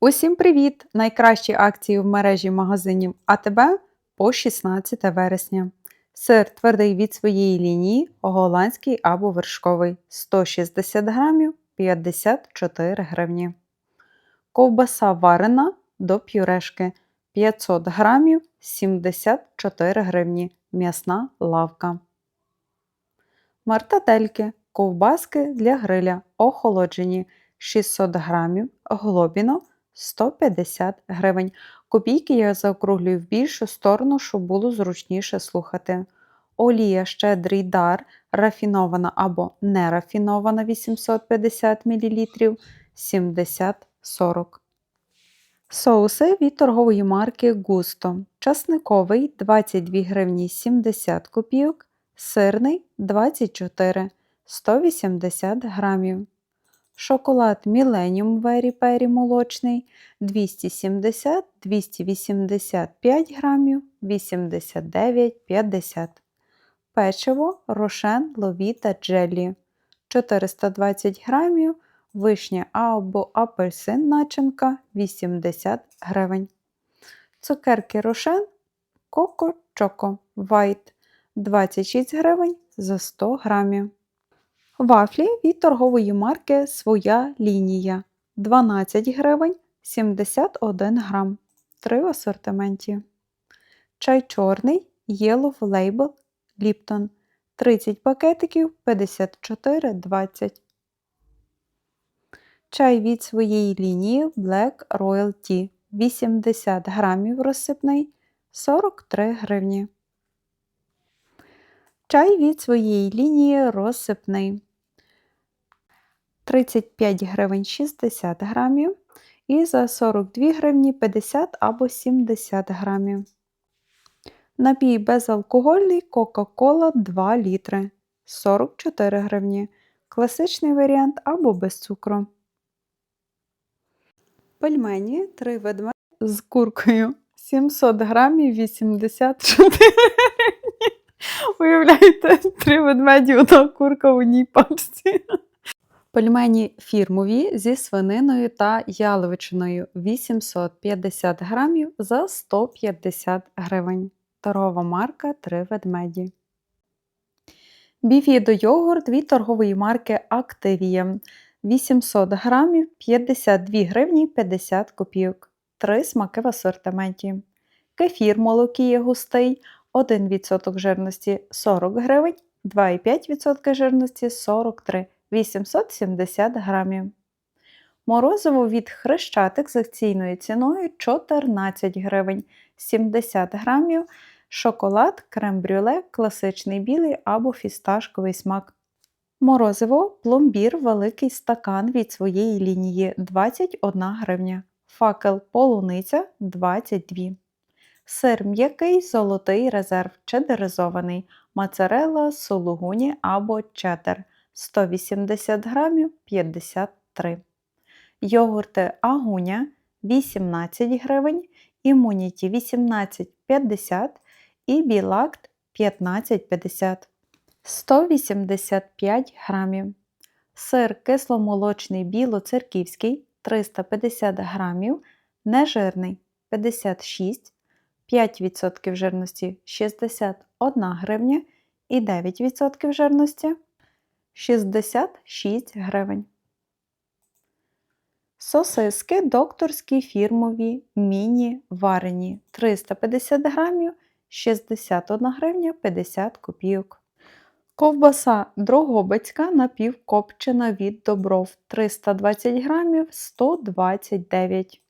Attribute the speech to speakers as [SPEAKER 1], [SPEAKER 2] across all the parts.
[SPEAKER 1] Усім привіт! Найкращі акції в мережі магазинів АТБ по 16 вересня. Сир твердий від своєї лінії, голландський або вершковий 160 грамів 54 гривні. Ковбаса варена до пюрешки 500 грамів 74 гривні. М'ясна лавка. Мартадельки ковбаски для гриля охолоджені 600 грамів, глобіно 150 гривень. Копійки я заокруглюю в більшу сторону, щоб було зручніше слухати. Олія щедрий дар, рафінована або нерафінована 850 мл 70-40. Соуси від торгової марки Густо. Часниковий 22 гривні 70 копійок, сирний 24 180 грамів. Шоколад Millennium Very Peri молочний 270-285 грамів 89,50 Печиво Рошен Ловіта Джелі 420 грамів вишня або апельсин начинка 80 гривень. Цукерки Рошен Коко Чоко Вайт 26 гривень за 100 грамів. Вафлі від торгової марки Своя лінія 12 гривень 71 грам. Три в асортименті. Чай чорний Yellow Label Lipton 30 пакетиків 54,20. Чай від своєї лінії Black Royal Tea 80 грамів розсипний 43 гривні. Чай від своєї лінії розсипний 35 гривень 60 грамів і за 42 гривні 50 або 70 грамів. Напій безалкогольний Кока-Кола 2 літри 44 гривні. Класичний варіант або без цукру. Пельмені 3 ведмеді з куркою 700 грамів 84 гривні. Уявляєте, три ведмеді, одна курка в одній пачці. Пельмені фірмові зі свининою та яловичиною 850 грамів за 150 гривень. Торгова марка 3 ведмеді. Біфідо йогурт від торгової марки Activia 800 грамів 52 гривні 50 копійок. Три смаки в асортименті. Кефір молокіє густий 1% жирності 40 гривень, 2,5% жирності 43 870 грамів. Морозиво від хрещатик з акційною ціною 14 гривень 70 грамів. Шоколад, крем-брюле, класичний білий або фісташковий смак. Морозиво, пломбір, великий стакан від своєї лінії 21 гривня. Факел полуниця 22 Сир м'який, золотий резерв, чедеризований, моцарелла, сулугуні або чеддер 180 грамів 53 Йогурти агуня 18 гривень, імуніті 18,50 і білакт 15,50 185 грамів. Сир кисломолочний білоцерківський 350 грамів, нежирний 56 5% жирності 61 гривня і 9% жирності 66 гривень. Сосиски докторські фірмові міні варені 350 грамів 61 гривня 50 копійок. Ковбаса Дрогобицька напівкопчена від добров 320 грамів 129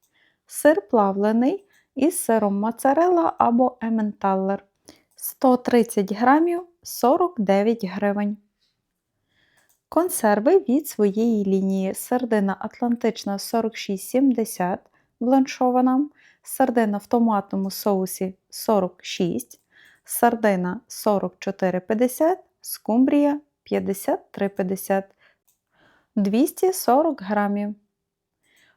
[SPEAKER 1] Сир плавлений із сиром моцарелла або ементаллер 130 грамів 49 гривень. Консерви від своєї лінії. Сардина Атлантична 46,70 бланшована, сардина в томатному соусі 46, сардина 44,50, скумбрія 53,50, 240 грамів.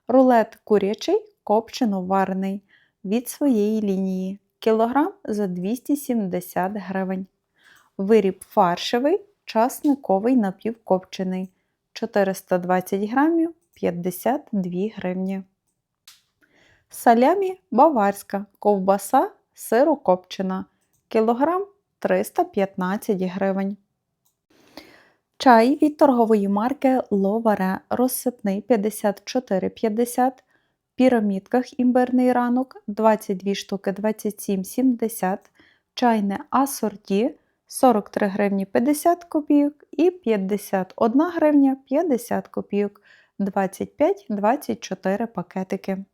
[SPEAKER 1] Рулет курячий копчено варений. Від своєї лінії. Кілограм за 270 гривень. Виріб фаршевий, часниковий напівкопчений 420 грамів 52 гривні. салямі баварська, ковбаса сирокопчена, кілограм 315 гривень. Чай від торгової марки Ловаре розсипний 54,50, в пірамідках імбирний ранок 22 штуки 27,70, чайне асорті 43 гривні 50 копійок і 51 гривня 50 копійок 25-24 пакетики.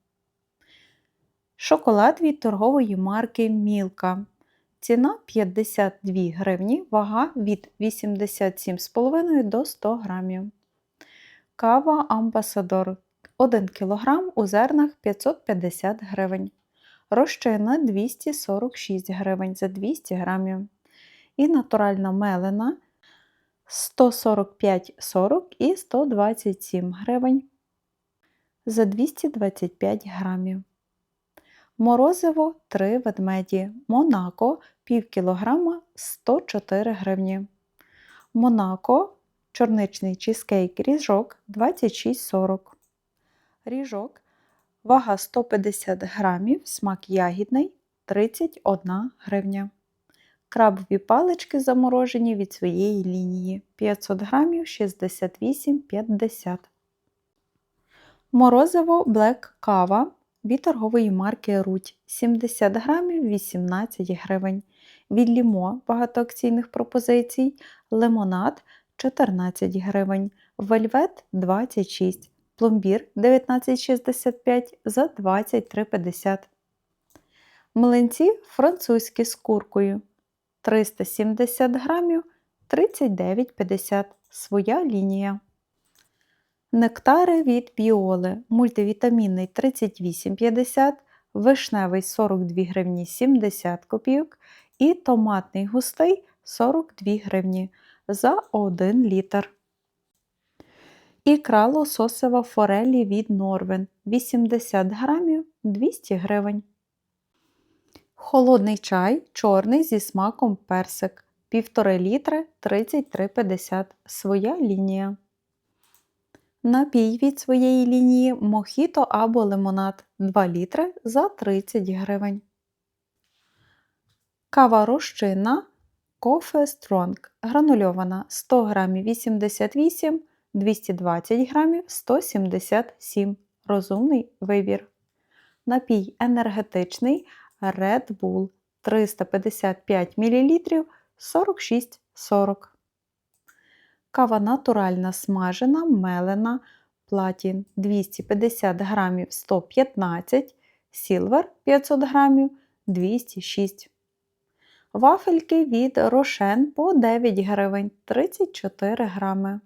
[SPEAKER 1] Шоколад від торгової марки Мілка. Ціна 52 гривні, вага від 87,5 до 100 грамів. Кава Амбасадор 1 кг у зернах 550 гривень. Розчина 246 гривень за 200 грамів. І натуральна мелена 145,40 і 127 гривень за 225 грамів. Морозиво 3 ведмеді. Монако пів кілограма 104 гривні. Монако чорничний чизкейк ріжок 26,40. Ріжок вага 150 грамів, смак ягідний 31 гривня. Крабові палички заморожені від своєї лінії 500 грамів 68,50. Морозиво Black Кава від торгової марки Руть 70 грамів 18 гривень. Від Лімо багатоакційних пропозицій, лимонад 14 гривень, вельвет 26, пломбір 19,65 за 23,50. Млинці французькі з куркою 370 грамів 39,50 своя лінія. Нектари від біоли, мультивітамінний 38,50, вишневий 42 гривні 70 копійок і томатний густий 42 гривні за 1 літр. Ікра лососева форелі від Норвен 80 грамів 200 гривень. Холодний чай чорний зі смаком персик 1,5 літри 33,50 своя лінія. Напій від своєї лінії мохіто або лимонад 2 літри за 30 гривень. Кава розчинна Coffee Strong гранульована 100 грамів 88, 220 грамів 177. Розумний вибір. Напій енергетичний Red Bull 355 мл 46,40 Кава натуральна смажена, мелена, платін 250 грамів 115, сілвер 500 грамів 206. Вафельки від рошен по 9 гривень 34 грами.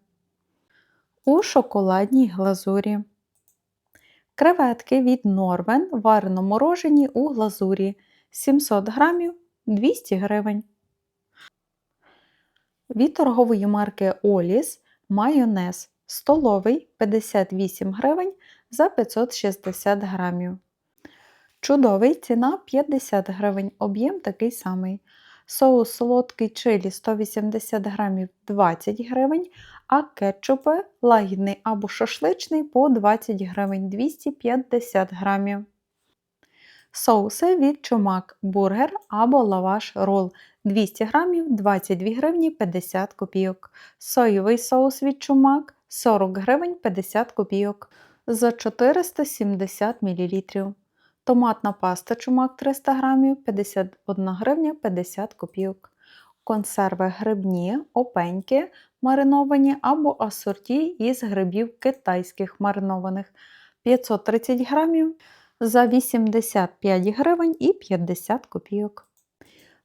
[SPEAKER 1] У шоколадній глазурі. Креветки від Норвен варено морожені у глазурі 700 грамів 200 гривень. Від торгової марки Оліс майонез столовий 58 гривень за 560 грамів. Чудовий ціна 50 гривень, об'єм такий самий. Соус солодкий чилі 180 грамів 20 гривень, а кетчупи лагідний або шашличний по 20 гривень 250 грамів. Соуси від чумак бургер або лаваш рол 200 грамів 22 гривні 50 копійок. Соєвий соус від чумак 40 гривень 50 копійок за 470 мл. Томатна паста чумак 300 грамів 51 гривня 50 копійок. Консерви грибні, опеньки мариновані або асорті із грибів китайських маринованих 530 грамів за 85 гривень і 50 копійок.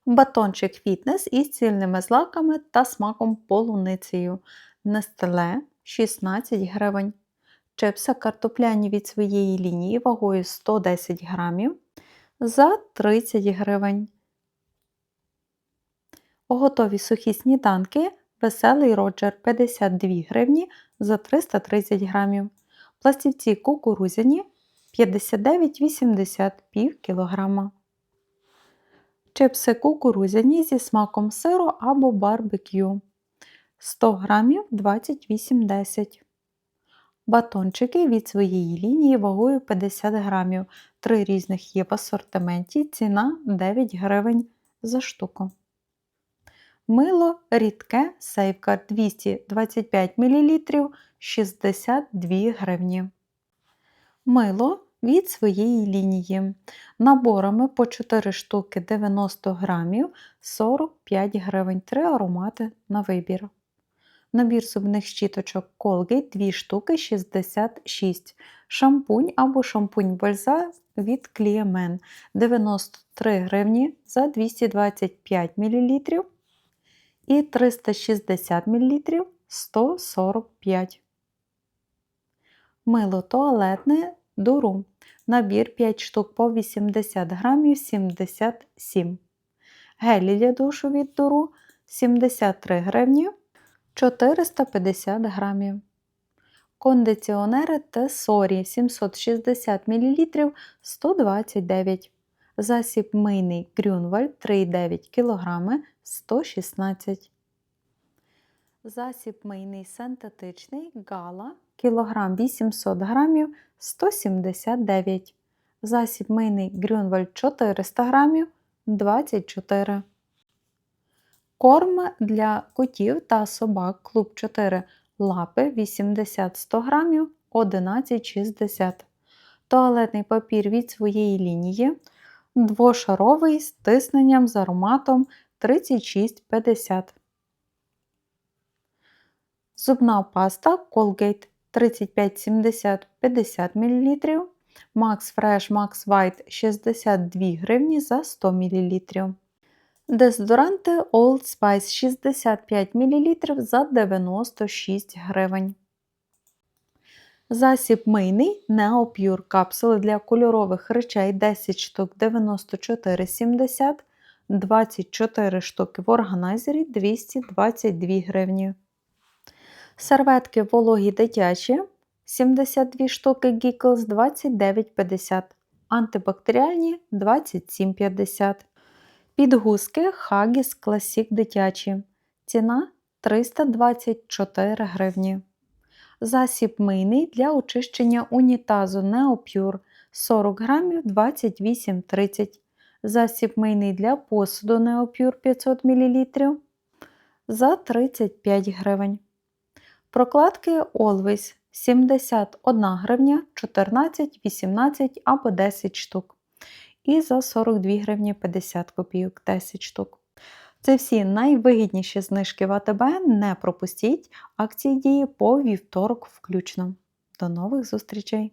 [SPEAKER 1] Батончик фітнес із цільними злаками та смаком полуницею. Нестеле 16 гривень. Чипси картопляні від своєї лінії вагою 110 грамів за 30 гривень. Готові сухі сніданки Веселий Роджер 52 гривні за 330 грамів. Пластівці кукурузяні 59,80 пів кілограма. Чипси кукурузяні зі смаком сиру або барбекю 100 грамів 28,10 Батончики від своєї лінії вагою 50 грамів. Три різних є в асортименті. Ціна 9 гривень за штуку. Мило рідке Safeguard 225 мл 62 гривні. Мило від своєї лінії. Наборами по 4 штуки 90 грамів 45 гривень. 3 аромати на вибір. Набір зубних щіточок Colgate 2 штуки 66. Шампунь або шампунь бальза від Cliamen 93 гривні за 225 мл і 360 мл 145. Мило туалетне дуру. Набір 5 штук по 80 грамів 77. Гелі для душу від дуру 73 гривні 450 грамів. Кондиціонери Тесорі 760 мл 129 Засіб мийний Грюнвальд 3,9 кг 116 Засіб мийний синтетичний Гала кілограм 800 грамів 179 Засіб мийний Грюнвальд 400 грамів 24 Корм для котів та собак. Клуб 4 лапи 80-100 грамів 11,60 Туалетний папір від своєї лінії. Двошаровий з тисненням з ароматом 36,50 Зубна паста Colgate 3570 50 мл Max Fresh Max White 62 гривні за 100 мл Дезодоранти Old Spice 65 мл за 96 гривень. Засіб мийний Neopure капсули для кольорових речей 10 штук 94,70, 24 штуки в органайзері 222 гривні. Серветки вологі дитячі 72 штуки Giggles 29,50, антибактеріальні 27,50. Підгузки Haggis Classic дитячі. Ціна 324 гривні. Засіб мийний для очищення унітазу Neopure 40 грамів 28,30 Засіб мийний для посуду Neopure 500 мл за 35 гривень. Прокладки Always 71 гривня 14, 18 або 10 штук і за 42 гривні 50 копійок 10 штук. Це всі найвигідніші знижки в АТБ. Не пропустіть акції дії по вівторок включно. До нових зустрічей!